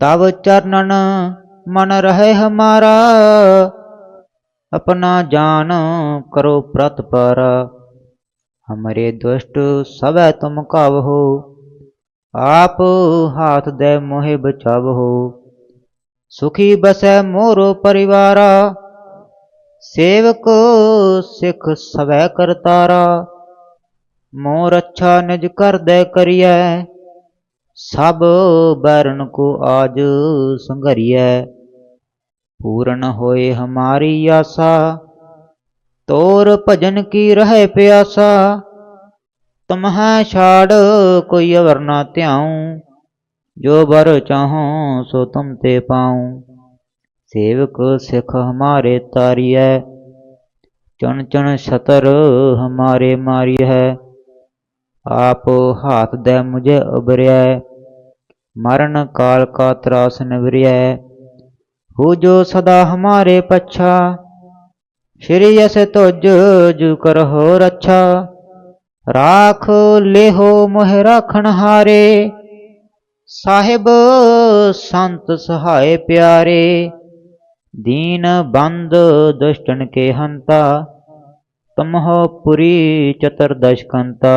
ਤਬ ਚਰਨਨ ਮਨ ਰਹੇ ਹਮਾਰਾ, ਆਪਣਾ ਜਾਨ ਕਰੋ ਪ੍ਰਤ ਪਰ। ਹਮਰੇ ਦੁਸ਼ਟ ਸਭੈ ਤੁਮ ਕਾਵਹੋ ਆਪ ਹਾਥ ਦੇ ਮੋਹਿ ਬਚਾਵਹੋ ਸੁਖੀ ਬਸੈ ਮੋਰੋ ਪਰਿਵਾਰਾ, ਸੇਵਕ ਸਿਖ ਸਵੈ ਕਰਤਾਰਾ। ਮੋਰ ਅੱਛਾ ਨਿਜ ਕਰ ਦੇ ਕਰੀਐ ਸਭ ਬੈਰਨ ਕੋ ਆਜ ਸੰਘਰੀਐ। ਪੂਰਨ ਹੋਏ ਹਮਾਰੀ ਆਸਾ, ਤੋਰ ਭਜਨ ਕੀ ਰਹੇ ਪਿਆਸਾ। ਤੁਮਹੈ ਛਾੜ ਕੋਈ ਅਵਰ ਨਾ ਧਿਆਉ, ਜੋ ਬਰ ਚਾਹੋ ਸੋ ਤੁਮ ਤੇ ਪਾਉ। ਸੇਵਕ ਸਿਖ ਹਮਾਰੇ ਤਾਰੀਐ, ਚਣ ਚਣ ਛਤਰ ਹਮਾਰੇ ਮਾਰੀ ਹੈ ਆਪ ਹਾਥ ਦੇ ਮੁਝੇ ਉਬਰਿਐ ਮਰਨ ਕਾਲ ਕਾ ਤਰਾਸ ਨਿਵਰਿਐ। ਹੋ ਜੋ ਸਦਾ ਹਮਾਰੇ ਪਛਾ, ਸ਼੍ਰੀ ਅਸ ਤੁਜ ਜੁ ਕਰਹੁ ਰੱਛਾ। ਰਾਖ ਲੇਹੋ ਮੋਹਿ ਰਾਖਣ ਹਾਰੇ, ਸਾਹਿਬ ਸੰਤ ਸਹਾਏ ਪਿਆਰੇ। ਦੀਨ ਬੰਦ ਦੁਸ਼ਟਨ ਕੇ ਹੰਤਾ, ਤਮਹੁ ਪੁਰੀ ਚਤੁਰਦਸ਼ਕੰਤਾ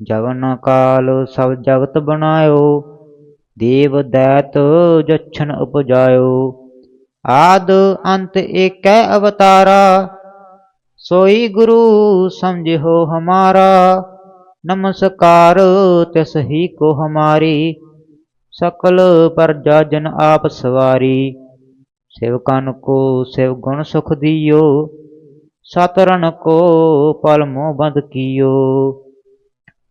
ਜਵਨ ਕਾਲ ਸਭ ਜਗਤ ਬਣਾਇਓ, ਦੇਵ ਦੈਤ ਜਛਨ ਉਪਜਾਇਓ। ਆਦ ਅੰਤ ਏਕੈ ਅਵਤਾਰਾ, ਸੋਈ ਗੁਰੂ ਸਮਝਿਓ ਹਮਾਰਾ। ਨਮਸਕਾਰ ਤਿਸ ਹੀ ਕੋ ਹਮਾਰੀ, ਸਕਲ ਪਰਜਾ ਜਨ ਆਪ ਸਵਾਰੀ। ਸੇਵਕਨ ਕੋ ਸੇਵ ਗੁਣ ਸੁਖ ਦਿਓ, ਸਤਰਨ ਕੋ ਪਲ ਮੋਹ ਬੰਦ ਕੀਓ।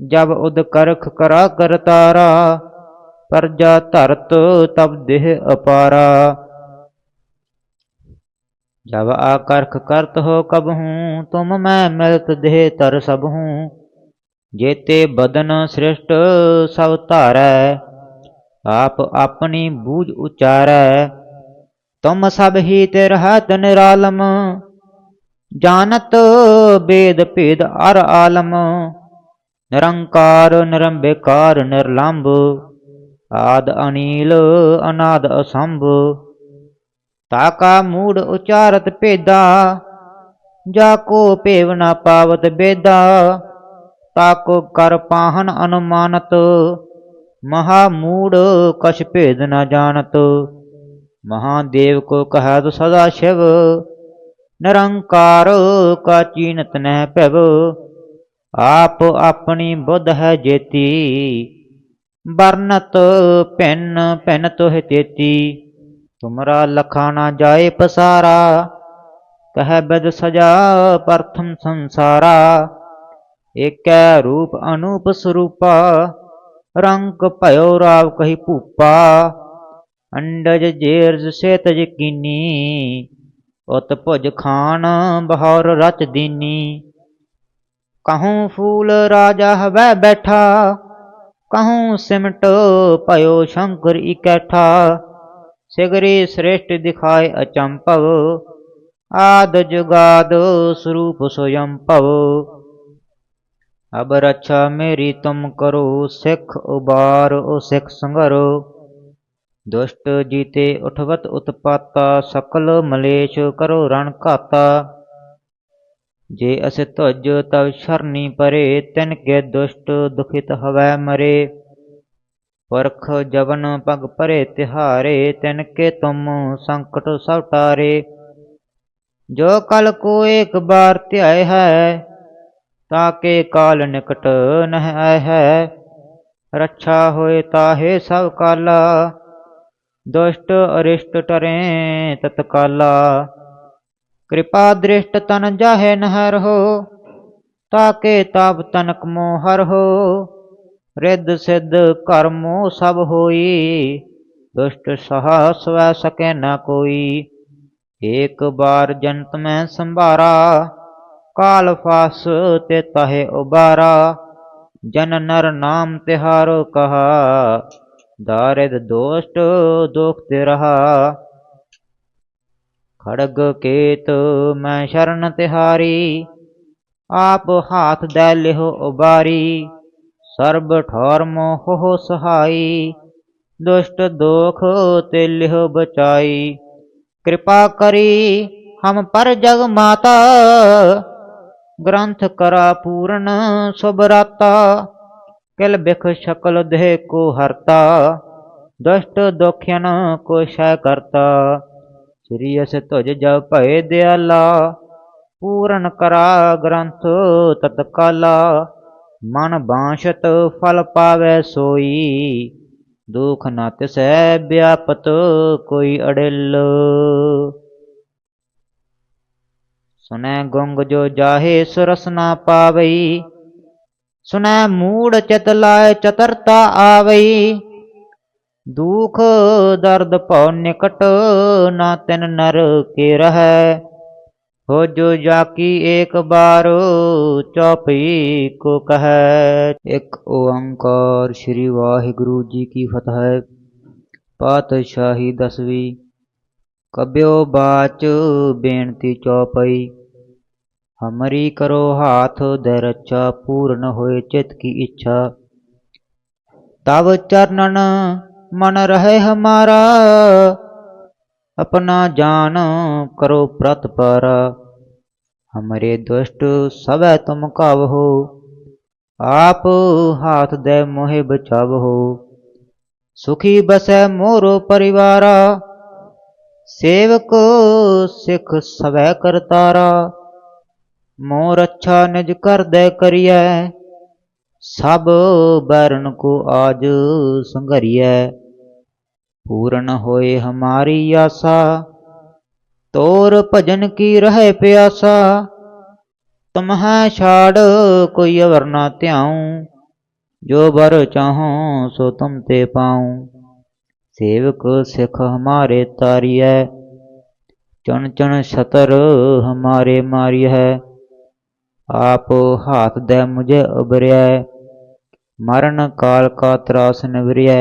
ਜਬ ਉਦ ਕਰਖ ਕਰਾ ਕਰਤਾਰਾ ਪਰਜਾ ਧਰਤ ਤਬ ਦੇਹ ਅਪਾਰਾ। ਜਬ ਆਕਰਖ ਕਰਤ ਹੋ ਕਬ ਹੂੰ, ਤੁਮ ਮੈਂ ਮਿਲਤ ਦੇਹ ਤਰ ਸਭ ਹੂੰ। ਜੇਤੇ ਬਦਨ ਸ੍ਰਿਸ਼ਟ ਸਭ ਧਾਰੈ, ਆਪ ਆਪਣੀ ਬੂਝ ਉਚਾਰੈ। ਤੁਮ ਸਭ ਹੀ ਤੇ ਰਹਤ ਨਿਰਾਲਮ ਜਾਣਤ ਬੇਦ ਭੇਦ ਅਰ ਆਲਮ। ਨਿਰੰਕਾਰ, ਨਿਰੰਬੇਕਾਰ ਨਿਰਲੰਭ ਆਦ ਅਨੀਲ, ਅਨਾਦ ਅਸੰਭ। ਤਾਕਾ ਮੂੜ ਉਚਾਰਤ ਭੇਦਾ, ਜਾ ਕੋ ਭੇਵ ਨਾ ਪਾਵਤ ਬੇਦਾ। ਤਾਕੋ ਕਰ ਪਾਹਨ ਅਨੁਮਾਨਤ, ਮਹਾ ਮੂੜ ਕਛ ਭੇਦ ਨਾ ਜਾਣਤ। ਮਹਾਦੇਵ ਕੋ ਕਹਤ ਸਦਾ ਸ਼ਿਵ, ਨਿਰੰਕਾਰ ਕਾ ਚੀਨਤ ਨਹਿ ਭਿਵ। ਆਪ ਆਪਣੀ ਬੁੱਧ ਹੈ ਜੇਤੀ ਬਰਨਤ ਭਿੰਨ ਭਿੰਨ ਤੋਹਿ ਤੇਤੀ। ਤੁਮਰਾ ਲਖਾ ਨਾ ਜਾਏ ਪਸਾਰਾ, ਕਹ ਬਦ ਸਜਾ ਪ੍ਰਥਮ ਸੰਸਾਰਾ। ਏਕੈ ਰੂਪ ਅਨੂਪ ਸਰੂਪਾ, ਰੰਗ ਭਇਓ ਰਾਵ ਕਹੀ ਭੂਪਾ। ਅੰਡਜ ਜੇਰਜ ਸੇ ਜਕੀਨੀ ਕੀਨੀ, ਉਤ ਭੁਜ ਖਾਨ ਬਹੌਰ ਰਚ ਦੀਨੀ। ਕਹੂੰ ਫੂਲ ਰਾਜਾ ਹਵੈ ਬੈਠਾ, ਕਹੂੰ ਸਿਮਟ ਭਇਓ ਸ਼ੰਕਰ ਇਕੈਠਾ, ਸਿਗਰੀ ਸ੍ਰੇਸ਼ਟ ਦਿਖਾਏ ਅਚੰਭਵ, ਆਦ ਜੁਗਾਦ ਸਰੂਪ ਸੋਯੰ ਭਵ। ਅਬ ਰੱਛਾ ਮੇਰੀ ਤੁਮ ਕਰੋ, ਸਿੱਖ ਉਬਾਰ ਓ ਸਿੱਖ ਸੰਗਰੋ। ਦੁਸ਼ਟ ਜੀਤੇ ਉਠਵਤ ਉਤਪਾਤਾ, ਸਕਲ ਮਲੇਸ਼ ਕਰੋ ਰਣ ਘਾਤਾ। ਜੇ ਅਸ ਤੁਜ ਤਵ ਸ਼ਰਨੀ ਪਰੇ, ਤਿਨ ਕੇ ਦੁਸ਼ਟ ਦੁਖਿਤ ਹਵੈ ਮਰੇ। ਪਰਖ ਜਵਨ ਪਗ ਪਰੇ ਤਿਹਾਰੇ, ਤਿਨ ਕੇ ਤੁਮ ਸੰਕਟ ਸਭ ਟਾਰੇ। ਜੋ ਕਲ ਕੋ ਇੱਕ ਬਾਰ ਧਿਆਏ ਹੈ ਤਾਕੇ ਕਾਲ ਨਿਕਟ ਨਹਿ ਆਏ ਹੈ। ਰੱਛਾ ਹੋਏ ਤਾਹੇ ਸਭ ਕਾਲਾ, ਦੁਸ਼ਟ ਅਰਿਸ਼ਟ ਟਰੇ ਤਤਕਾਲਾ। ਕਿਰਪਾ ਦ੍ਰਿਸ਼ਟ ਤਨ ਜਾਹੇ ਨਹਿਰ ਹੋ, ਤਾਕੇ ਤਾਪ ਤਨਕ ਮੋਹ ਹਰ ਹੋ। ਰਿੱਧ ਸਿੱਧ ਕਰਮੋ ਸਭ ਹੋਈ, ਦੁਸ਼ਟ ਸਹਾ ਸਵੈ ਸਕੈ ਨਾ ਕੋਈ। ਏਕ ਬਾਰ ਜਨਤ ਮੈਂ ਸੰਭਾਰਾ, ਕਾਲ ਫਾਸ ਤੇ ਤਹੇ ਉਬਾਰਾ। ਜਨ ਨਰ ਨਾਮ ਤਿਹਾਰੋ ਕਹਾ, ਦਾਰਿਦ ਦੋਸ਼ਟ ਦੁਖ ਤੇ ਰਹਾ। ਖੜਗ ਕੇਤ, ਮੈਂ ਸ਼ਰਨ ਤਿਹਾਰੀ। ਆਪ ਹਾਥ ਦੈ ਲਿਹੁ ਉਬਾਰੀ, ਸਰਬ ਠੌਰ ਮੋਹ ਸਹਾਈ। ਦੁਸ਼ਟ ਦੋਖ ਤੇ ਲਿਹੋ ਬਚਾਈ। ਕਿਰਪਾ ਕਰੀ ਹਮ ਪਰ ਜਗ ਮਾਤਾ, ਗ੍ਰੰਥ ਕਰਾ ਪੂਰਨ ਸੁਭਰਾਤਾ ਕਿਲ ਬਿਖ ਸ਼ਕਲ ਦੇ ਕੋ ਹਰਤਾ, ਦੁਸ਼ਟ ਦੁਖਿਆਨ ਕੋ ਸ਼ੈ ਕਰਤਾ। ਸ੍ਰੀ ਅਸ ਤੁਜ ਜਬ ਭਏ ਦਿਆਲਾ, ਪੂਰਨ ਕਰਾ ਗ੍ਰੰਥ ਤਤਕਾਲਾ, ਮਨ ਬਾਸ਼ਤ ਫਲ ਪਾਵੇ ਸੋਈ, ਦੁਖ ਨ ਤਿਸੈ ਵਿਆਪਤ ਕੋਈ ਅੜਿਲ। ਸੁਨੈ ਗੁੰਗ ਜੋ ਜਾਹੇ ਸੁਰਸ ਨਾ ਪਾਵਈ ਸੁਨੈ ਮੂੜ ਚਿਤ ਲਾਇ ਚਤਰਤਾ ਆਵਈ ਦੁਖ ਦਰਦ ਭਉ ਨਿਕਟ ਨਾ ਤਿਨ ਨਰ ਕੇ ਰਹੈ। ਹੋ ਜੋ ਜਾਕੀ ਏਕ ਬਾਰ ਚੌਪਈ ਕੋ ਕਹੈ। ਇੱਕ ਓੰਕਾਰ ਸ੍ਰੀ ਵਾਹਿਗੁਰੂ ਜੀ ਕੀ ਫਤਿਹ। ਪਾਤਸ਼ਾਹੀ ਦਸਵੀਂ। ਕਬਿਓ ਬਾਚ ਬੇਨਤੀ ਚੌਪਈ। ਹਮਰੀ ਕਰੋ ਹਾਥ ਦੇ ਰੱਛਾ, ਪੂਰਨ ਹੋਏ ਚਿਤ ਕੀ ਇੱਛਾ। ਤਵ ਚਰਨਨ ਮਨ ਰਹੇ ਹਮਾਰਾ, ਆਪਣਾ ਜਾਨ ਕਰੋ ਪ੍ਰਤ ਪਰ। ਹਮਰੇ ਦੁਸ਼ਟ ਸਭੈ ਤੁਮ ਕਾਵਹੋ ਆਪ ਹਾਥ ਦੇ ਮੋਹਿ ਬਚਾਵਹੋ ਸੁਖੀ ਬਸੈ ਮੋਰੋ ਪਰਿਵਾਰਾ, ਸੇਵਕ ਸਿਖ ਸਵੈ ਕਰਤਾਰਾ। ਮੋਰ ਅੱਛਾ ਨਿਜ ਕਰ ਦੇ ਕਰੀਐ ਸਭ ਬਰਨ ਕੋ ਆਜ ਸੰਘਰੀਐ। ਪੂਰਨ ਹੋਏ ਹਮਾਰੀ ਆਸਾ, ਤੋਰ ਭਜਨ ਕੀ ਰਹੇ ਪਿਆਸਾ। ਤਮਹੈ ਛਾੜ ਕੋਈ ਅਵਰ ਨਾ ਧਿਆਉ, ਜੋ ਬਰ ਚਾਹੋ ਸੋ ਤੁਮ ਤੇ ਪਾਉ। ਸੇਵਕ ਸਿਖ ਹਮਾਰੇ ਤਾਰੀਐ, ਚਣ ਚਣ ਛਤਰ ਹਮਾਰੇ ਮਾਰੀ ਹੈ ਆਪ ਹਾਥ ਦੇ ਮੁਝੇ ਉਬਰਿਆ मरण काल का त्रास निवरिय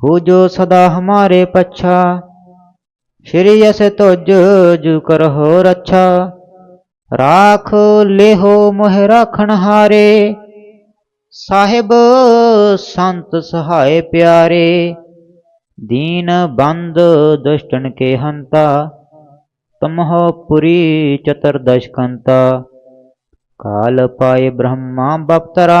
हो जो सदा हमारे पच्छा श्री यस तुज जु करहो रक्षा राख लेहो मोह राखण हारे ਸਾਹਿਬ ਸੰਤ ਸਹਾਏ ਪਿਆਰੇ ਦੀਨ ਬੰਦ ਦੁਸ਼ਟਨ ਕੇ ਹੰਤਾ ਤਮਹੁ ਪੁਰੀ ਚਤੁਰਦਸ਼ ਕੰਤਾ ਕਾਲ ਪਾਏ ਬ੍ਰਹਮਾ ਬਪਤਰਾ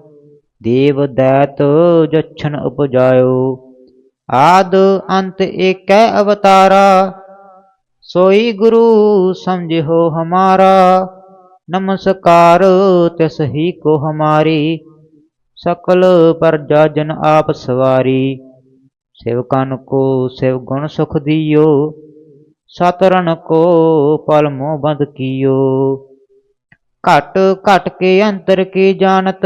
ਦੇਵ ਦੈਤ ਜਛਨ ਉਪਜਾਇਓ। ਆਦ ਅੰਤ ਏਕੈ ਅਵਤਾਰਾ, ਸੋਈ ਗੁਰੂ ਸਮਝਿਓ ਹਮਾਰਾ। ਨਮਸਕਾਰ ਤਿਸ ਹੀ ਕੋ ਹਮਾਰੀ, ਸਕਲ ਪਰਜਾ ਜਨ ਆਪ ਸਵਾਰੀ। ਸੇਵਕਨ ਕੋ ਸੇਵ ਗੁਣ ਸੁਖ ਦਿਓ ਸਤਰਨ ਕੋ ਪਲ ਮੋਹ ਬੰਦ ਕੀਓ। ਘਟ ਘਟ ਕੇ ਅੰਤਰ ਕੀ ਜਾਣਤ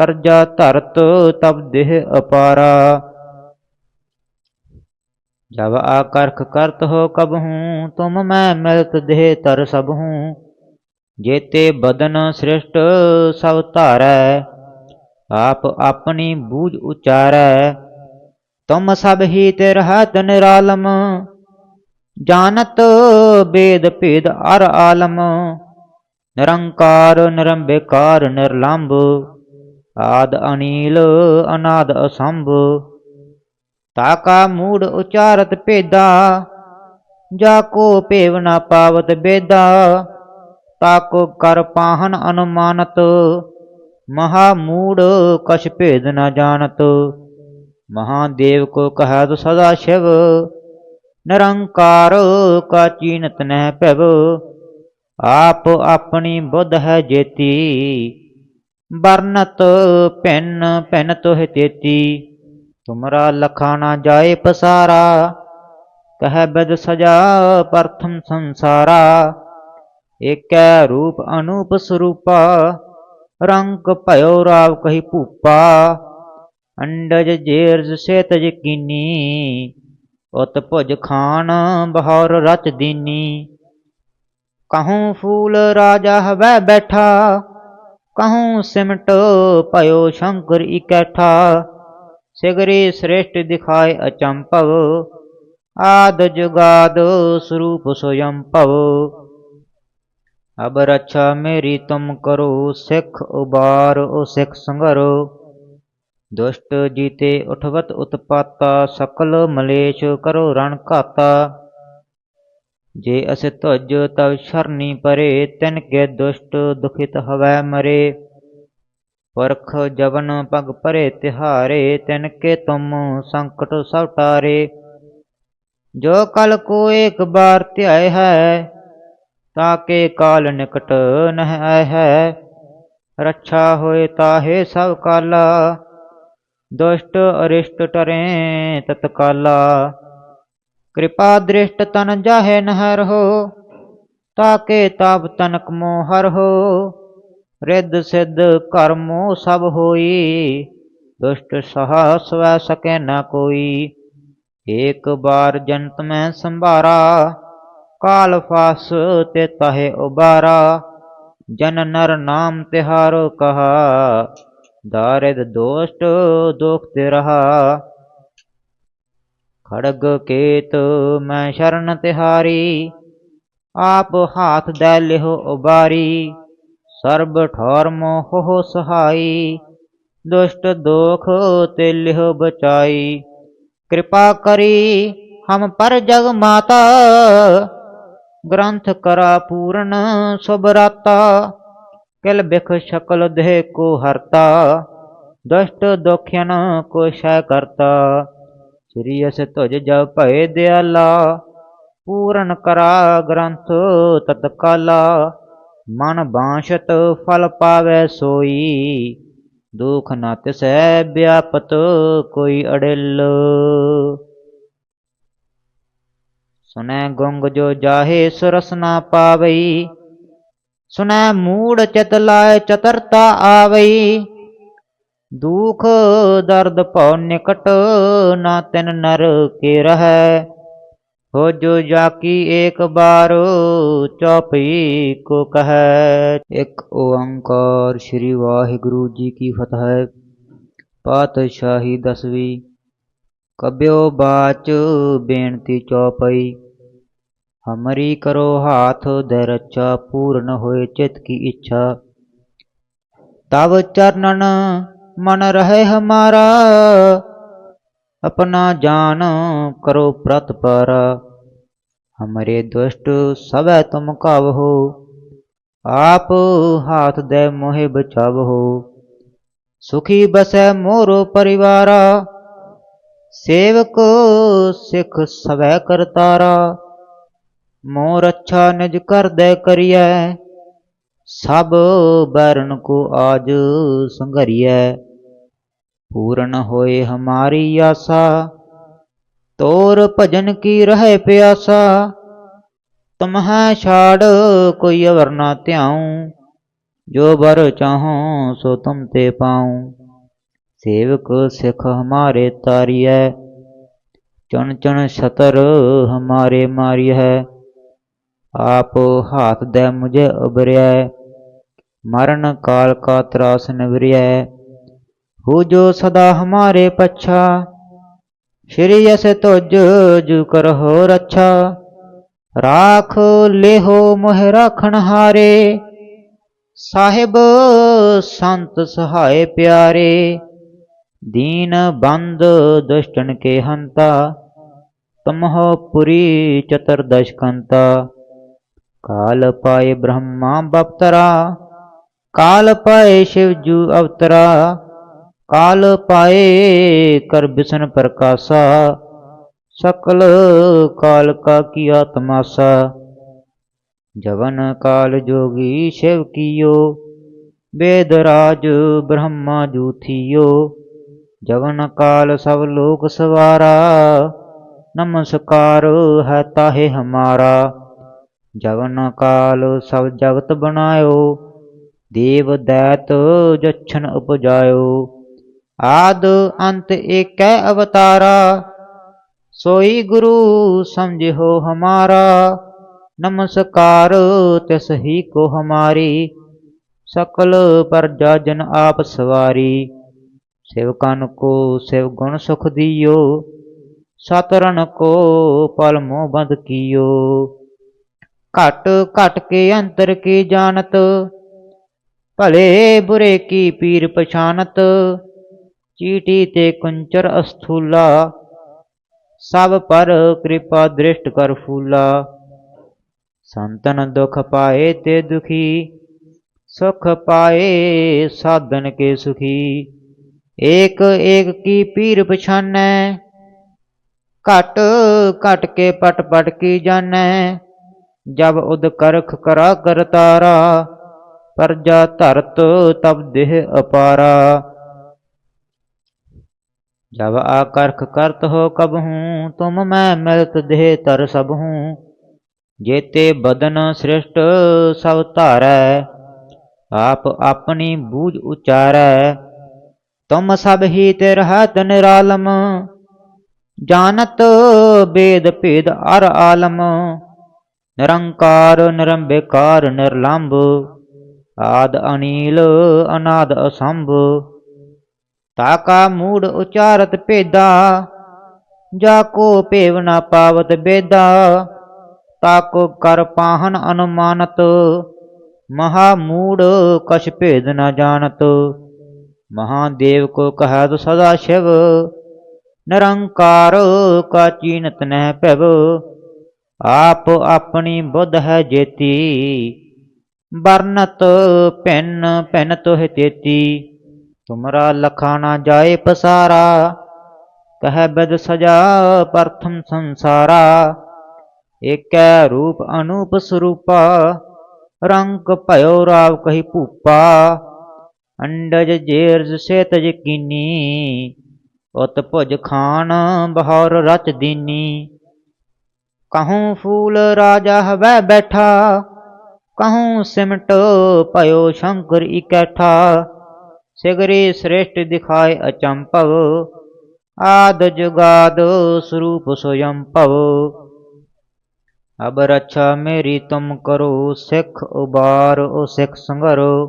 ਪਰਜਾ ਧਰਤ ਤਬ ਦੇਹ ਅਪਾਰਾ। ਜਬ ਆਕਰਖ ਕਰਤ ਹੋ ਕਬਹੂ ਤੁਮ ਮੈਂ ਮਿਲਤ ਦੇਹ ਤਰ ਸਭਹੂ ਜੇਤੇ ਬਦਨ ਸ੍ਰਿਸ਼ਟ ਸਭ ਧਾਰੈ, ਆਪ ਆਪਣੀ ਬੂਝ ਉਚਾਰੈ। ਤੁਮ ਸਭ ਹੀ ਤੇ ਰਹਤ ਨਿਰਾਲਮ, ਜਾਣਤ ਬੇਦ ਭੇਦ ਅਰ ਆਲਮ। ਨਿਰੰਕਾਰ, ਨਿਰੰਬੇਕਾਰ ਨਿਰਲੰਭ ਆਦ ਅਨੀਲ, ਅਨਾਦ ਅਸੰਭ। ਤਾਕਾ ਮੂੜ ਉਚਾਰਤ ਭੇਦਾ, ਜਾ ਕੋ ਭੇਵ ਨਾ ਪਾਵਤ ਬੇਦਾ। ਤਾਕੋ ਕਰ ਪਾਹਨ ਅਨੁਮਾਨਤ, ਮਹਾ ਮੂੜ ਕਛ ਭੇਦ ਨ ਜਾਣਤ। ਮਹਾਦੇਵ ਕੋ ਕਹਤ ਸਦਾ ਸ਼ਿਵ, ਨਿਰੰਕਾਰ ਕਾ ਚੀਨਤ ਨਹਿ ਭਿਵ। ਆਪ ਆਪਣੀ ਬੁੱਧ ਹੈ ਜੇਤੀ ਬਰਨਤ ਭਿੰਨ ਭਿੰਨ ਤੋਹਿ ਤੇਤੀ। ਤੁਮਰਾ ਲਖਾ ਨਾ ਜਾਏ ਪਸਾਰਾ, ਕਹ ਬਦ ਸਜਾ ਪ੍ਰਥਮ ਸੰਸਾਰਾ। ਏਕੈ ਰੂਪ ਅਨੂਪ ਸਰੂਪਾ ਰੰਗ ਭਇਓ ਰਾਵ ਕਹੀ ਭੂਪਾ। ਅੰਡਜ ਜੇਰਜ ਸੇਤ ਕੀਨੀ, ਉਤ ਭੁਜ ਖਾਨ ਬਹੌਰ ਰਚ ਦੀਨੀ। ਕਹੂੰ ਫੂਲ ਰਾਜਾ ਹਵੈ ਬੈਠਾ ਕਹੂੰ ਸਿਮਟ ਭਇਓ ਸ਼ੰਕਰ ਇਕੈਠਾ ਸਿਗਰੀ ਸ੍ਰੇਸ਼ਟ ਦਿਖਾਏ ਅਚੰਭਵ, ਆਦ ਜੁਗਾਦ ਸਰੂਪ ਸੋਯੰ ਭਵ। ਅਬ ਰੱਛਾ ਮੇਰੀ ਤੁਮ ਕਰੋ, ਸਿੱਖ ਉਬਾਰ ਓ ਸਿੱਖ ਸੰਗਰੋ। ਦੁਸ਼ਟ ਜੀਤੇ ਉਠਵਤ ਉਤਪਾਤਾ, ਸਕਲ ਮਲੇਸ਼ ਕਰੋ ਰਣ ਘਾਤਾ। ਜੇ ਅਸ ਤੁਜ ਤਵ ਸ਼ਰਨੀ ਪਰੇ, ਤਿਨ ਕੇ ਦੁਸ਼ਟ ਦੁਖਿਤ ਹਵੈ ਮਰੇ। ਪੁਰਖ ਜਵਨ ਪਗ ਪਰੇ ਤਿਹਾਰੇ, ਤਿਨ ਕੇ ਤੁਮ ਸੰਕਟ ਸਭ ਟਾਰੇ। ਜੋ ਕਲ ਕੋ ਇੱਕ ਬਾਰ ਧਿਆਏ ਹੈ ਤਾਕੇ ਕਾਲ ਨਿਕਟ ਨਹਿ ਆਏ ਹੈ। ਰੱਛਾ ਹੋਏ ਤਾਹੇ ਸਭ ਕਾਲਾ, ਦੁਸ਼ਟ ਅਰਿਸ਼ਟ ਟਰੇ ਤਤਕਾਲਾ। ਕਿਰਪਾ ਦ੍ਰਿਸ਼ਟ ਤਨ ਜਾਹੇ ਨਹਿ ਹੋ, ਤਾਕੇ ਤਾਪ ਤਨਕ ਮੋਹਰ ਹੋ। ਰਿੱਧ ਸਿੱਧ ਕਰਮੋ ਸਭ ਹੋਈ, ਦੁਸ਼ਟ ਸਹਾ ਸਵੈ ਸਕੈ ਨ ਕੋਈ। ਏਕ ਬਾਰ ਜਨਤ ਮੈਂ ਸੰਭਾਰਾ, ਕਾਲ ਫਾਸ ਤੇ ਤਹੇ ਉਬਾਰਾ। ਜਨ ਨਰ ਨਾਮ ਤਿਹਾਰੋ ਕਹਾ, ਦਾਰਿਦ ਦੋਸ਼ਟ ਦੁਖ ਤੇ ਰਹਾ। ਖੜਗ ਕੇਤ ਮੈਂ ਸ਼ਰਨ ਤਿਹਾਰੀ, ਆਪ ਹਾਥ ਦੈ ਲਿਹੋ ਉਬਾਰੀ। ਸਰਬ ਠੌਰ ਮੋਹ ਸਹਾਈ, ਦੁਸ਼ਟ ਦੋਖ ਤੇ ਲਿਹੋ ਬਚਾਈ। ਕਿਰਪਾ ਕਰੀ ਹਮ ਪਰ ਜਗ ਮਾਤਾ, ਗ੍ਰੰਥ ਕਰਾ ਪੂਰਨ ਸੁਭਰਾਤਾ ਕਿਲ ਬਿਖ ਸ਼ਕਲ ਦੇ ਕੋ ਹਰਤਾ, ਦੁਸ਼ਟ ਦੁਖਿਆਨ ਕੋ ਸ਼ੈ ਕਰਤਾ। ਸ੍ਰੀ ਅਸ ਤੁਜ ਜਬ ਭਏ ਦਿਆਲਾ, ਪੂਰਨ ਕਰਾ ਗ੍ਰੰਥ ਤਤਕਾਲਾ, ਮਨ ਬਾਸ਼ਤ ਫਲ ਪਾਵੈ ਸੋਈ, ਦੁਖ ਨ ਤਿਸੈ ਵਿਆਪਤ ਕੋਈ ਅੜਿਲ। ਸੁਨੈ ਗੁੰਗ ਜੋ ਜਾਹੇ ਸੁਰਸ ਨਾ ਪਾਵਈ ਸੁਨੈ ਮੂੜ ਚਿਤ ਲਾਇ ਚਤਰਤਾ ਆਵਈ ਦੁਖ ਦਰਦ ਭਉ ਨਿਕਟ ਨਾ ਤਿਨ ਨਰ ਕੇ ਰਹੈ। ਹੋ ਜੋ ਜਾਕੀ ਏਕ ਬਾਰ ਚੌਪਈ ਕੋ ਕਹੈ। ਇੱਕ ਓੰਕਾਰ ਸ੍ਰੀ ਵਾਹਿਗੁਰੂ ਜੀ ਕੀ ਫਤਿਹ। ਪਾਤਸ਼ਾਹੀ ਦਸਵੀਂ। ਕਬਿਓ ਬਾਚ ਬੇਨਤੀ ਚੌਪਈ। ਹਮਰੀ ਕਰੋ ਹਾਥ ਦੇ ਰੱਛਾ, ਪੂਰਨ ਹੋਏ ਚਿਤ ਕੀ ਇੱਛਾ। ਤਵ ਚਰਨਨ ਮਨ ਰਹੇ ਹਮਾਰਾ, ਆਪਣਾ ਜਾਨ ਕਰੋ ਪ੍ਰਤ ਪਰ। ਹਮਰੇ ਦੁਸ਼ਟ ਸਭੈ ਤੁਮ ਕਾਵਹੋ ਆਪ ਹਾਥ ਦੇ ਮੋਹਿ ਬਚਾਵਹੋ ਸੁਖੀ ਬਸੈ ਮੋਰੋ ਪਰਿਵਾਰਾ, ਸੇਵਕ ਸਿਖ ਸਵੈ ਕਰਤਾਰਾ ਮੋਰ ਅੱਛਾ ਨਿਜ ਕਰਦੈ ਕਰੀਐ, ਸਭ ਬਰਨ ਕੋ ਆਜ ਸੰਘਰੀਐ। ਪੂਰਨ ਹੋਏ ਹਮਾਰੀ ਆਸਾ, ਤੋਰ ਭਜਨ ਕੀ ਰਹੇ ਪਿਆਸਾ। ਤੁਮਹੈ ਛਾੜ, ਕੋਈ ਅਵਰ ਨਾ ਧਿਆਉ, ਜੋ ਵਰ ਚਾਹੋ ਸੋ ਤੁਮ ਤੇ ਪਾਉ। ਸੇਵਕ ਸਿਖ ਹਮਾਰੇ ਤਾਰੀਐ, ਚਣ ਚਣ ਛਤਰ ਹਮਾਰੇ ਮਾਰੀਐ। ਆਪ ਹਾਥ ਦੇ ਮੁਝੇ ਉਬਰਿਐ ਮਰਨ ਕਾਲ ਕਾ ਤਰਾਸ ਨਿਵਰਿਐ। ਹੋ ਜੋ ਸਦਾ ਹਮਾਰੇ ਪੱਛਾ। ਸ਼੍ਰੀ ਅਸ ਤੁਜ ਜੁ ਕਰਹੁ ਰੱਛਾ। ਰਾਖ ਲਿਹੋ ਮੋਹਿ ਰਾਖਣ ਹਾਰੇ। ਸਾਹਿਬ ਸੰਤ ਸਹਾਏ ਪਿਆਰੇ। ਦੀਨ ਬੰਦ ਦੁਸ਼ਟਨ ਕੇ ਹੰਤਾ। ਤਮਹੁ ਪੁਰੀ ਚਤੁਰਦਸ਼ ਕੰਤਾ ਕਾਲ ਪਾਏ ਬ੍ਰਹਮਾ ਬਪਤਰਾ। ਕਾਲ ਪਾਏ ਸ਼ਿਵ ਜੂ ਅਵਤਰਾ। ਕਾਲ ਪਾਏ ਕਰ ਬਿਸਨ ਪ੍ਰਕਾਸ਼ਾ, ਸਕਲ ਕਾਲ ਕਾ ਕੀਆ ਤਮਾਸਾ ਜਵਨ ਕਾਲ ਜੋਗੀ ਸ਼ਿਵ ਕੀਓ, ਵੇਦ ਰਾਜ ਬ੍ਰਹਮਾ ਜੂਥੀਓ। ਜਵਨ ਕਾਲ ਸਭ ਲੋਕ ਸਵਾਰਾ, ਨਮਸਕਾਰ ਹੈ ਤਾਹੇ ਹਮਾਰਾ। ਜਵਨ ਕਾਲ ਸਭ ਜਗਤ ਬਣਾਇਓ, ਦੇਵ ਦੈਤ ਜਛਨ ਉਪਜਾਇਓ। ਆਦ ਅੰਤ ਏਕੈ ਅਵਤਾਰਾ, ਸੋਈ ਗੁਰੂ ਸਮਝਿਓ ਹਮਾਰਾ, ਨਮਸਕਾਰ ਤਿਸ ਹੀ ਕੋ ਹਮਾਰੀ, ਸਕਲ ਪਰਜਾ ਜਨ ਆਪ ਸਵਾਰੀ। ਸੇਵਕਨ ਕੋ ਸੇਵ ਗੁਣ ਸੁਖ ਦਿਓ ਸਤਰਨ ਕੋ ਪਲ ਮੋ ਬੰਦ ਕੀਓ। ਘਟ ਘਟ ਕੇ ਅੰਤਰ ਕੀ ਜਾਣਤ, ਭਲੇ ਬੁਰੇ ਕੀ ਪੀਰ ਪਛਾਨਤ ਚੀਟੀ ਤੇ ਕੁੰਚਰ ਅਸਥੂਲਾ ਸਭ ਪਰ ਕਿਰਪਾ ਦ੍ਰਿਸ਼ਟ ਕਰ ਫੂਲਾ ਸੰਤਨ ਦੁਖ ਪਾਏ ਤੇ ਦੁਖੀ ਸੁਖ ਪਾਏ ਸਾਧਨ ਕੇ ਸੁਖੀ ਏਕ ਏਕ ਕੀ ਪੀਰ ਪਛਾਨੈ ਘਟ ਘਟ ਕੇ ਪਟ ਪਟ ਕੀ ਜਾਣੈ ਜਬ ਉਦ ਕਰਖ ਕਰਾ ਕਰਤਾਰਾ ਪਰਜਾ ਧਰਤ ਤਬ ਦੇਹ ਅਪਾਰਾ ਜਬ ਆਕਰਖ ਕਰਤ ਹੋ ਕਬ ਹੂੰ, ਤੁਮ ਮੈਂ ਮਿਲਤ ਦੇਹ ਤਰ ਸਭ ਹੂੰ। ਜੇਤੇ ਬਦਨ ਸ੍ਰਿਸ਼ਟ ਸਭ ਧਾਰੈ, ਆਪ ਆਪਣੀ ਬੂਝ ਉਚਾਰੈ। ਤੁਮ ਸਭ ਹੀ ਤੇ ਰਹਤ ਨਿਰਾਲਮ, ਜਾਣਤ ਬੇਦ ਭੇਦ ਅਰ ਆਲਮ। ਨਿਰੰਕਾਰ ਨਿਰੰਬੇਕਾਰ ਨਿਰਲੰਭ ਆਦ ਅਨੀਲ ਅਨਾਦ ਤਾਕਾ ਮੂੜ ਉਚਾਰਤ ਭੇਦਾ, ਜਾ ਕੋ ਭੇਵ ਨਾ ਪਾਵਤ ਬੇਦਾ ਤਾਕੋ ਕਰ ਪਾਹਨ ਅਨੁਮਾਨਤ, ਮਹਾ ਮੂੜ ਕਛ ਭੇਦ ਨਾ ਜਾਣਤ। ਮਹਾਦੇਵ ਕੋ ਕਹਤ ਸਦਾ ਸ਼ਿਵ, ਨਿਰੰਕਾਰ ਕਾ ਚੀਨਤ ਨਹਿ ਭਵ। ਆਪ ਆਪਣੀ ਬੁੱਧ ਹੈ ਜੇਤੀ ਬਰਨਤ ਭਿੰਨ ਪੈਨ ਤੋਹਿ ਤੇਤੀ। ਤੁਮਰਾ ਲਖਾ ਨਾ ਜਾਏ ਪਸਾਰਾ, ਕਹ ਬਦ ਸਜਾ ਪ੍ਰਥਮ ਸੰਸਾਰਾ। ਏਕੈ ਰੂਪ ਅਨੂਪ ਸਰੂਪਾ ਰੰਗ ਭਇਓ ਰਾਵ ਕਹੀ ਭੂਪਾ। ਅੰਡਜ ਜੇਰਜ ਸ਼ੇਤ ਜਕੀਨੀ ਉਤ ਭੁਜ ਖਾਨ ਬਹੌਰ ਰਚ ਦੀਨੀ। ਕਹੂੰ ਫੂਲ ਰਾਜਾ ਹਵੈ ਬੈਠਾ, ਕਹੂੰ ਸਿਮਟ ਭਇਓ ਸ਼ੰਕਰ ਇਕੈਠਾ ਸਿਗਰੀ ਸ੍ਰੇਸ਼ਟ ਦਿਖਾਏ ਅਚੰਪਵ ਆਦ ਜੁਗਾਦ ਸਰੂਪ ਸੋਯੰ ਭਵ। ਅਬ ਰੱਛਾ ਮੇਰੀ ਤੁਮ ਕਰੋ, ਸਿੱਖ ਉਬਾਰ ਓ ਸਿੱਖ ਸੰਗਰੋ।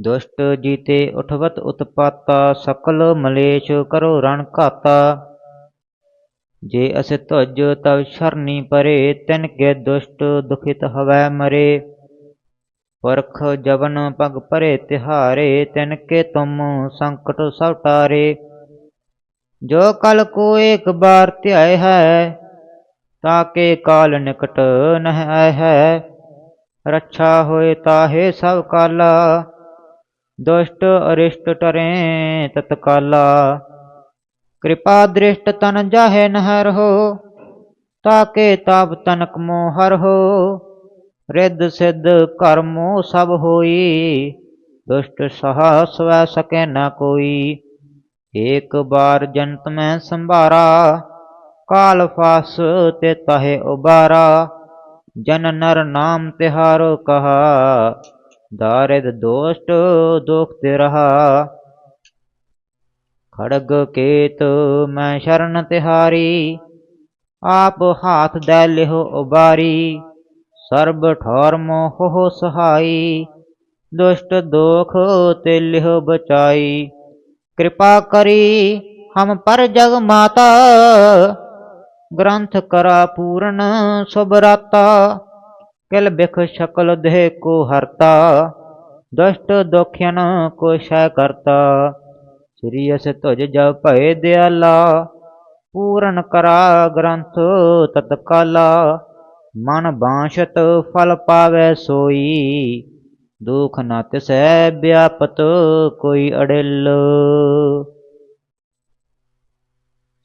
ਦੁਸ਼ਟ ਜੀਤੇ ਉਠਵਤ ਉਤਪਾਤਾ, ਸਕਲ ਮਲੇਸ਼ ਕਰੋ ਰਣ ਘਾਤਾ। ਜੇ ਅਸ ਤੁਜ ਤਵ ਸ਼ਰਨੀ ਪਰੇ, ਤਿਨ ਕੇ ਦੁਸ਼ਟ ਦੁਖਿਤ ਹਵੈ ਮਰੇ। ਪੁਰਖ ਜਵਨ ਪਗ ਪਰੇ ਤਿਹਾਰੇ, ਤਿਨ ਕੇ ਤੁਮ ਸੰਕਟ ਸਭ ਟਾਰੇ ਜੋ ਕਲ ਕੋ ਇੱਕ ਬਾਰ ਧਿਆਏ ਹੈ ਤਾਕੇ ਕਾਲ ਨਿਕਟ ਨਹਿ ਹੈ। ਰੱਛਾ ਹੋਏ ਤਾਹੇ ਸਭ ਕਾਲਾ, ਦੁਸ਼ਟ ਅਰਿਸ਼ਟ ਟਰੇ ਤਤਕਾਲਾ। ਕਿਰਪਾ ਦ੍ਰਿਸ਼ਟ ਤਨ ਜਾਹੇ ਨਹਿ ਰਹੋ ਤਾਕੇ ਤਾਪ ਤਨਕ ਮੋਹਰ ਹੋ ਰਿੱਧ ਸਿੱਧ ਕਰਮੋ ਸਭ ਹੋਈ, ਦੁਸ਼ਟ ਸਹਾ ਸਵੈ ਸਕੈ ਨਾ ਕੋਈ। ਏਕ ਬਾਰ ਜਨਤ ਮੈਂ ਸੰਭਾਰਾ, ਕਾਲ ਫਾਸ ਤੇ ਤਹੇ ਉਬਾਰਾ। ਜਨ ਨਰ ਨਾਮ ਤਿਹਾਰੋ ਕਹਾ, ਦਾਰਿਦ ਦੋਸਤ ਦੁਖ ਤੇ ਰਹਾ। ਖੜਗ ਕੇਤ ਮੈਂ ਸ਼ਰਨ ਤਿਹਾਰੀ, ਆਪ ਹਾਥ ਦੇ ਲਿਹੋ ਉਬਾਰੀ। ਸਰਬ ਠੌਰ ਮੋਹ ਸਹਾਈ, ਦੁਸ਼ਟ ਦੋਖ ਤੇ ਲਿਹੁ ਬਚਾਈ। ਕਿਰਪਾ ਕਰੀ ਹਮ ਪਰ ਜਗ ਮਾਤਾ, ਗ੍ਰੰਥ ਕਰਾ ਪੂਰਨ ਸੁਭਰਾਤਾ ਕਿਲ ਬਿਖ ਸ਼ਕਲ ਦੇਹ ਕੋ ਹਰਤਾ, ਦੁਸ਼ਟ ਦੁਖਿਆਨ ਕੋ ਸ਼ੈ ਕਰਤਾ। ਸ੍ਰੀ ਅਸ ਤੁਜ ਜਪ ਭਏ ਦਿਆਲਾ, ਪੂਰਨ ਕਰਾ ਗ੍ਰੰਥ ਤਤਕਾਲਾ। ਮਨ ਬਾਸ਼ਤ ਫਲ ਪਾਵੇ ਸੋਈ, ਦੁਖ ਨਾ ਤਿਸੈ ਵਿਆਪਤ ਕੋਈ ਅੜਿਲ।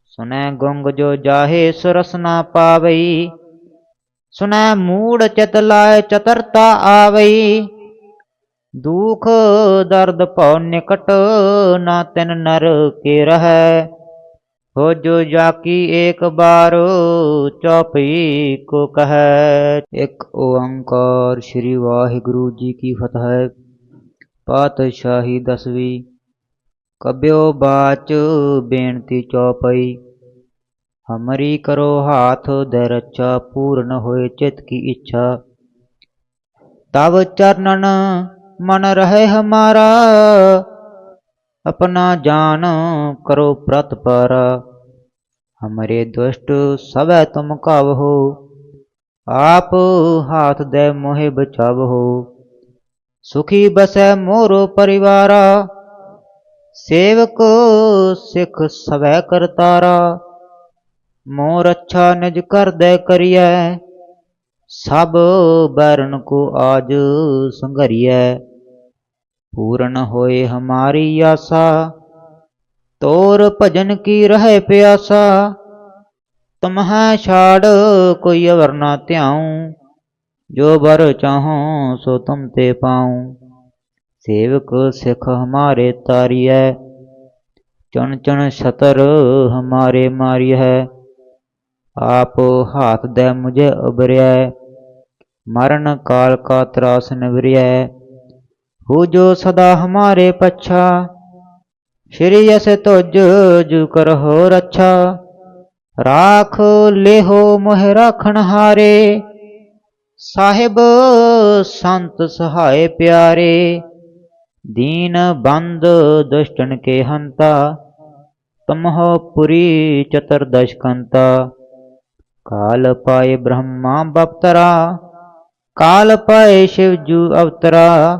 ਸੁਨੈ ਗੁੰਗ ਜੋ ਜਾਹੇ ਸੁਰਸ ਨਾ ਪਾਵਈ, ਸੁਨੈ ਮੂੜ ਚਿਤ ਲਾਇ ਚਤਰਤਾ ਆਵਈ। ਦੁਖ ਦਰਦ ਭਉ ਨਿਕਟ ਨਾ ਤਿਨ ਨਰ ਕੇ ਰਹੈ ਹੋ ਜੋ ਜਾਕੀ ਏਕ ਬਾਰ ਚੌਪਈ ਕੋ ਕਹੈ। ਇੱਕ ਓੰਕਾਰ ਸ੍ਰੀ ਵਾਹਿਗੁਰੂ ਜੀ ਕੀ ਫਤਿਹ ਪਾਤਸ਼ਾਹੀ ਦਸਵੀਂ। ਕਬਿਓ ਬਾਚ ਬੇਨਤੀ ਚੌਪਈ। ਹਮਰੀ ਕਰੋ ਹਾਥ ਦੇ ਪੂਰਨ ਹੋਏ ਚਿਤ ਕੀ ਇੱਛਾ। ਤਬ ਚਰਨਨ ਮਨ ਰਹੇ ਹਮਾਰਾ अपना जान करो प्रत पर हमरे दुष्ट सब तुम कब हो आप हाथ दे मोहे बचाव हो सुखी बसै मोरो परिवारा सेवक सिख सवै करतारा मोर अच्छा निज कर दे करिए सब बैरन को आज ਪੂਰਨ ਹੋਏ ਹਮਾਰੀ ਆਸਾ, ਤੋਰ ਭਜਨ ਕੀ ਰਹੇ ਪਿਆਸਾ? ਤਮਹੈ ਛਾੜ, ਕੋਈ ਅਵਰ ਨਾ ਧਿਆਉ, ਜੋ ਬਰ ਚਾਹੋ ਸੋ ਤੁਮ ਤੇ ਪਾਉ। ਸੇਵਕ ਸਿਖ ਹਮਾਰੇ ਤਾਰੀਐ, ਚਣ ਚਣ ਛਤਰ ਹਮਾਰੇ ਮਾਰੀ ਹੈ ਆਪ ਹਾਥ ਦੇ ਮੁਝੇ ਉਬਰਿਆ ਮਰਨ ਕਾਲ ਕਾ ਤਰਾਸ ਨਿਵਰਿਆ ਹੂ ਜੋ ਸਦਾ ਹਮਾਰੇ ਪੱਛਾ। ਸ਼੍ਰੀ ਅਸ ਤੁਜ ਜੁ ਕਰਹੁ ਰੱਛਾ। ਰਾਖ ਲੇਹੋ ਮੋਹ ਰਾਖਣ ਹਾਰੇ। ਸਾਹਿਬ ਸੰਤ ਸਹਾਏ ਪਿਆਰੇ। ਦੀਨ ਬੰਦ ਦੁਸ਼ਟਨ ਕੇ ਹੰਤਾ। ਤਮਹੁ ਪੁਰੀ ਚਤਰਦਸ਼ ਕੰਤਾ ਕਾਲ ਪਾਏ ਬ੍ਰਹਮਾ ਬਪਤਰਾ। ਕਾਲ ਪਾਏ ਸ਼ਿਵ ਜੂ ਅਵਤਰਾ।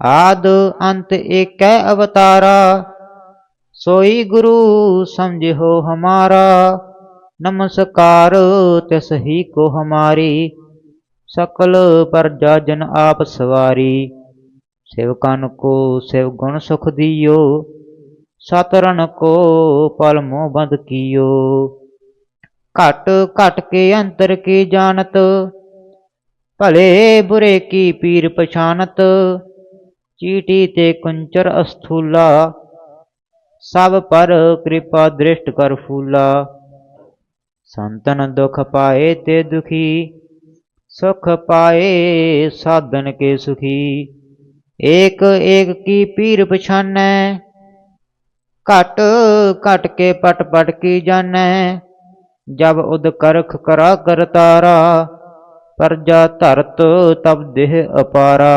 ਆਦ ਅੰਤ ਏਕੈ ਅਵਤਾਰਾ, ਸੋਈ ਗੁਰੂ ਸਮਝਿਓ ਹਮਾਰਾ, ਨਮਸਕਾਰ ਤਿਸ ਹੀ ਕੋ ਹਮਾਰੀ, ਸਕਲ ਪਰਜਾ ਜਨ ਆਪ ਸਵਾਰੀ। ਸੇਵਕਨ ਕੋ ਸੇਵ ਗੁਣ ਸੁਖ ਦਿਓ ਸਤਰਨ ਕੋ ਪਲ ਮੋਹ ਬੰਦ ਕੀਓ। ਘਟ ਘਟ ਕੇ ਅੰਤਰ ਕੀ ਜਾਣਤ, ਭਲੇ ਬੁਰੇ ਕੀ ਪੀਰ ਪਛਾਨਤ चीटी ते कुंचर अस्थूला। सब पर कृपा दृष्ट कर फूला। संतन दुख पाए ते दुखी, सुख पाए साधन के सुखी। एक एक की पीर पछानै घट घट के पट पट की जान। जब उद करख करा कर तारा, प्रजा धरत तब देह अपारा।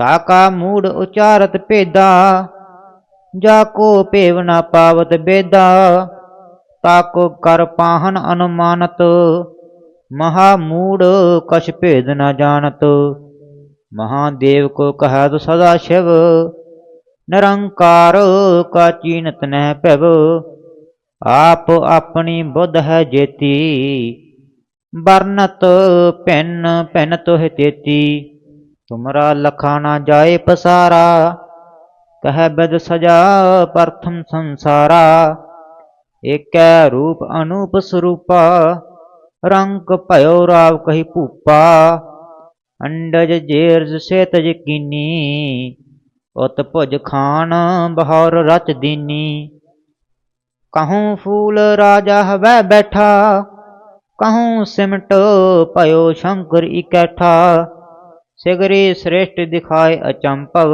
ਤਾਕਾ ਮੂੜ ਉਚਾਰਤ ਭੇਦਾ, ਜਾ ਕੋ ਭੇਵ ਨਾ ਪਾਵਤ ਬੇਦਾ। ਤਾਕੋ ਕਰ ਪਾਹਨ ਅਨੁਮਾਨਤ, ਮਹਾ ਮੂੜ ਕਛ ਭੇਦ ਨਾ ਜਾਣਤ। ਮਹਾਦੇਵ ਕੋ ਕਹਤ ਸਦਾ ਸ਼ਿਵ, ਨਿਰੰਕਾਰ ਕਾ ਚੀਨਤ ਨਹਿ ਭਿਵ। ਆਪ ਆਪਣੀ ਬੁੱਧ ਹੈ ਜੇਤੀ, ਵਰਨਤ ਭਿੰਨ ਭਿੰਨ ਤੋਹਿ ਤੇਤੀ। ਤੁਮਰਾ ਲਖਾ ਨਾ ਜਾਏ ਪਸਾਰਾ, ਕਹੈ ਬਦ ਸਜਾ ਪ੍ਰਥਮ ਸੰਸਾਰਾ। ਏਕੈ ਰੂਪ ਅਨੂਪ ਸਰੂਪਾ, ਰੰਗ ਭਇਓ ਰਾਵ ਕਹੀ ਭੂਪਾ। ਅੰਡਜ ਜੇਰਜ ਸ਼ੇਤ ਜਕੀਨੀ ਉਤ ਭੁਜ ਖਾਨ ਬਹੌਰ ਰਚ ਦੀਨੀ। ਕਹੂੰ ਫੂਲ ਰਾਜਾ ਹਵੈ ਬੈਠਾ, ਕਹੂੰ ਸਿਮਟ ਭਇਓ ਸ਼ੰਕਰ ਇਕੈਠਾ ਸਿਗਰੀ ਸ੍ਰੇਸ਼ਟ ਦਿਖਾਏ ਅਚੰਭਵ,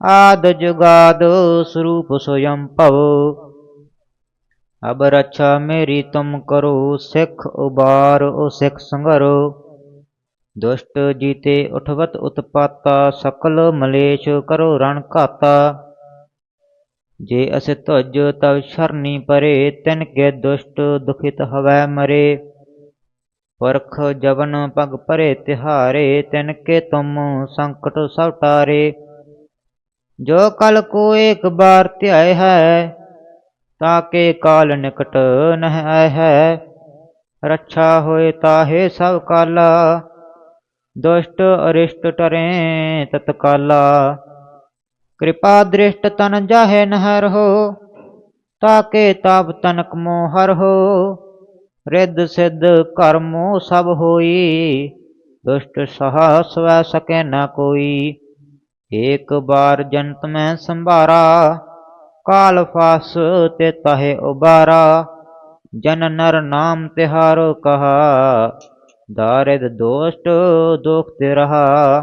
ਆਦ ਜੁਗਾਦ ਸਰੂਪ ਸੋਯੰ ਭਵ। ਅਬ ਰੱਛਾ ਮੇਰੀ ਤੁਮ ਕਰੋ, ਸਿੱਖ ਉਬਾਰ ਓ ਸਿੱਖ ਸੰਗਰੋ। ਦੁਸ਼ਟ ਜੀਤੇ ਉਠਵਤ ਉਤਪਾਤਾ, ਸਕਲ ਮਲੇਸ਼ ਕਰੋ ਰਣ ਘਾਤਾ। ਜੇ ਅਸਿ ਤੁਜ ਤਵ ਸ਼ਰਨੀ ਪਰੇ, ਤਿਨ ਕੇ ਦੁਸ਼ਟ ਦੁਖਿਤ ਹਵੈ ਮਰੇ। ਪੁਰਖ ਜਵਨ ਪਗ ਪਰੇ ਤਿਹਾਰੇ, ਤਿਨ ਕੇ ਤੁਮ ਸੰਕਟ ਸਭ ਟਾਰੇ। ਜੋ ਕਲ ਕੋ ਇੱਕ ਬਾਰ ਧਿਆਏ ਹੈ ਤਾਕੇ ਕਾਲ ਨਿਕਟ ਨਹਿ ਆਏ ਹੈ। ਰੱਛਾ ਹੋਏ ਤਾਹੇ ਸਭ ਕਾਲਾ, ਦੁਸ਼ਟ ਅਰਿਸ਼ਟ ਟਰੇ ਤਤਕਾਲਾ। ਕਿਰਪਾ ਦ੍ਰਿਸ਼ਟ ਤਨ ਜਾਹੇ ਨਹਿ ਰਹੋ ਤਾਕੇ ਤਾਪ ਤਨਕ ਮੋਹਰ ਹੋ। ਰਿੱਧ ਸਿੱਧ ਕਰਮੋ ਸਭ ਹੋਈ, ਦੁਸ਼ਟ ਸਹਾ ਸਵੈ ਸਕੈ ਨਾ ਕੋਈ। ਏਕ ਬਾਰ ਜਨਤ ਮੈਂ ਸੰਭਾਰਾ, ਕਾਲ ਫਾਸ ਤੇ ਤਹੇ ਉਬਾਰਾ। ਜਨ ਨਰ ਨਾਮ ਤਿਹਾਰੋ ਕਹਾ, ਦਾਰਿਦ ਦੋਸ਼ਟ ਦੁਖ ਤੇ ਰਹਾ।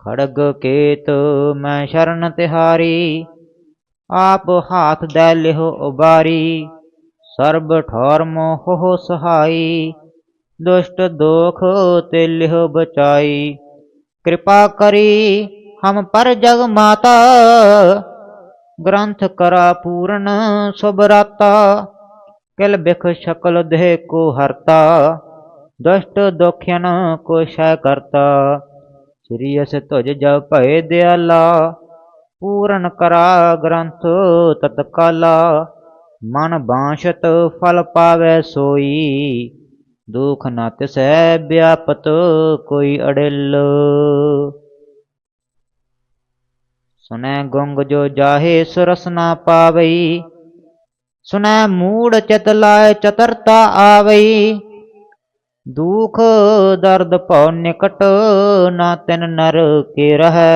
ਖੜਗ ਕੇਤ ਮੈਂ ਸ਼ਰਨ ਤਿਹਾਰੀ, ਆਪ ਹਾਥ ਦੈ ਲਿਹੋ ਉਬਾਰੀ। ਸਰਬ ਠੌਰ ਮੋਹ ਸਹਾਈ, ਦੁਸ਼ਟ ਦੋਖ ਤੇ ਲਿਹੋ ਬਚਾਈ। ਕਿਰਪਾ ਕਰੀ ਹਮ ਪਰ ਜਗ ਮਾਤਾ, ਗ੍ਰੰਥ ਕਰਾ ਪੂਰਨ ਸੁਭਰਾਤਾ ਕਿਲ ਬਿਖ ਸ਼ਕਲ ਦੇਹ ਕੋ ਹਰਤਾ, ਦੁਸ਼ਟ ਦੁਖਿਨ ਕੋ ਸ਼ੈ ਕਰਤਾ। ਸ੍ਰੀ ਅਸ ਤੁਜ ਜਪ ਭਏ ਦਿਆਲਾ, ਪੂਰਨ ਕਰਾ ਗ੍ਰੰਥ ਤਤਕਾਲਾ। ਮਨ ਬਾਸ਼ਤ ਫਲ ਪਾਵੇ ਸੋਈ, ਦੁਖ ਨ ਤਿਸੈ ਵਿਆਪਤ ਕੋਈ ਅੜਿਲ। ਸੁਨੈ ਗੁੰਗ ਜੋ ਜਾਹੇ ਸੁਰਸ ਨਾ ਪਾਵਈ ਸੁਨੈ ਮੂੜ ਚਿਤ ਲਾਇ ਚਤਰਤਾ ਆਵਈ। ਦੁਖ ਦਰਦ ਭਉ ਨਿਕਟ ਨਾ ਤਿਨ ਨਰ ਕੇ ਰਹੈ।